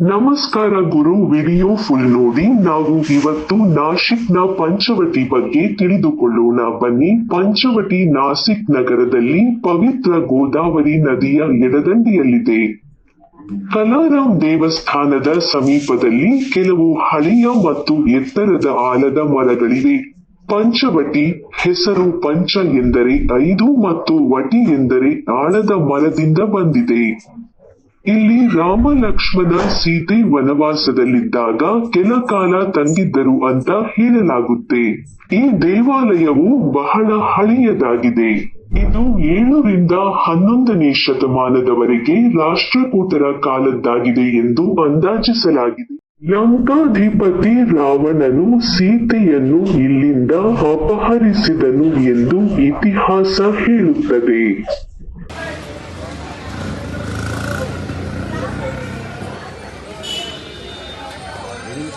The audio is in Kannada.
ನಮಸ್ಕಾರ ಗುರು, ವಿಡಿಯೋ ಫುಲ್ ನೋಡಿ. ನಾವು ಇವತ್ತು ನಾಶಿಕ್ನ ಪಂಚವಟಿ ಬಗ್ಗೆ ತಿಳಿದುಕೊಳ್ಳೋಣ. ಬನ್ನಿ, ಪಂಚವಟಿ ನಾಸಿಕ್ ನಗರದಲ್ಲಿ ಪವಿತ್ರ ಗೋದಾವರಿ ನದಿಯ ಎಡದಂಡೆಯಲ್ಲಿದೆ. ಕಲಾರಾಮ್ ದೇವಸ್ಥಾನದ ಸಮೀಪದಲ್ಲಿ ಕೆಲವು ಹಳೆಯ ಮತ್ತು ಎತ್ತರದ ಆಲದ ಮರಗಳಿವೆ. ಪಂಚವಟಿ ಹೆಸರು ಪಂಚ ಎಂದರೆ ಐದು ಮತ್ತು ವಟಿ ಎಂದರೆ ಆಳದ ಮರದಿಂದ ಬಂದಿದೆ. ಇಲ್ಲಿ ರಾಮ ಲಕ್ಷ್ಮಣ ಸೀತೆ ವನವಾಸದಲ್ಲಿದ್ದಾಗ ಕೆಲ ಕಾಲ ತಂಗಿದ್ದರು ಅಂತ ಹೇಳಲಾಗುತ್ತೆ. ಈ ದೇವಾಲಯವು ಬಹಳ ಹಳೆಯದಾಗಿದೆ. ಇದು ಏಳರಿಂದ ಹನ್ನೊಂದನೇ ಶತಮಾನದವರೆಗೆ ರಾಷ್ಟ್ರಕೂಟರ ಕಾಲದ್ದಾಗಿದೆ ಎಂದು ಅಂದಾಜಿಸಲಾಗಿದೆ. ಲಂಕಾಧಿಪತಿ ರಾವಣನು ಸೀತೆಯನ್ನು ಇಲ್ಲಿಂದ ಅಪಹರಿಸಿದನು ಎಂದು ಇತಿಹಾಸ ಹೇಳುತ್ತದೆ.